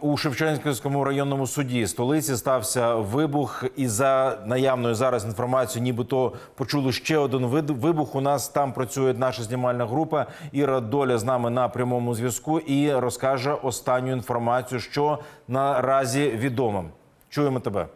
У Шевченківському районному суді столиці стався вибух, і за наявною зараз інформацією, нібито почули ще один вибух. У нас там працює наша знімальна група. Іра Доля з нами на прямому зв'язку і розкаже останню інформацію, що наразі відомо. Чуємо тебе.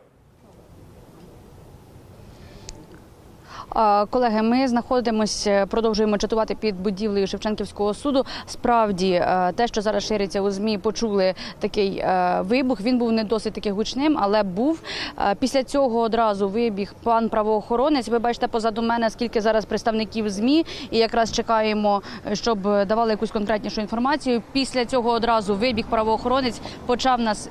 Колеги, ми знаходимося, продовжуємо чатувати під будівлею Шевченківського суду. Справді, е, те, що зараз шириться у змі, почули такий е, вибух. Він був не досить таки гучним, але був. Е, Після цього одразу вибіг пан правоохоронець. Ви бачите позаду мене, скільки зараз представників змі, і якраз чекаємо, щоб давали якусь конкретнішу інформацію. Після цього одразу вибіг правоохоронець, почав нас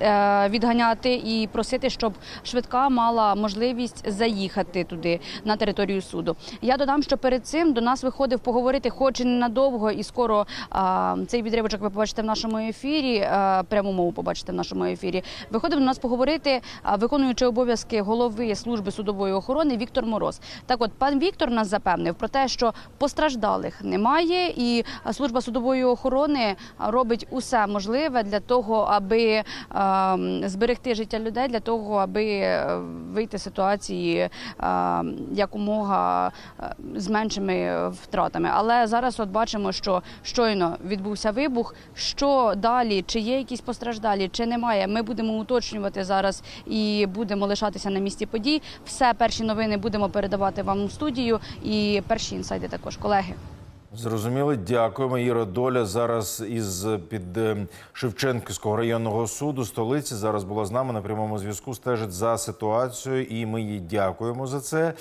відганяти і просити, щоб швидка мала можливість заїхати туди на територію суду. Я додам, що перед цим до нас виходив поговорити, хоч і ненадовго, і скоро а, цей відривочок ви побачите в нашому ефірі. А, пряму мову побачите в нашому ефірі. Виходив до нас поговорити, а, виконуючи обов'язки голови служби судової охорони Віктор Мороз. Так, от пан Віктор нас запевнив про те, що постраждалих немає, і служба судової охорони робить усе можливе для того, аби а, зберегти життя людей, для того, аби е, вийти з ситуації а, якомога е, з меншими втратами. Але зараз от бачимо, що щойно відбувся вибух. Що далі? Чи є якісь постраждалі, чи немає? Ми будемо уточнювати зараз і будемо лишатися на місці подій. Все перші новини будемо передавати вам у студію і перші інсайди також, колеги. Зрозуміли, дякуємо. Іра Доля зараз із під е, Шевченківського районного суду столиці. Зараз була з нами на прямому зв'язку. Стежить за ситуацією, і ми їй дякуємо за це.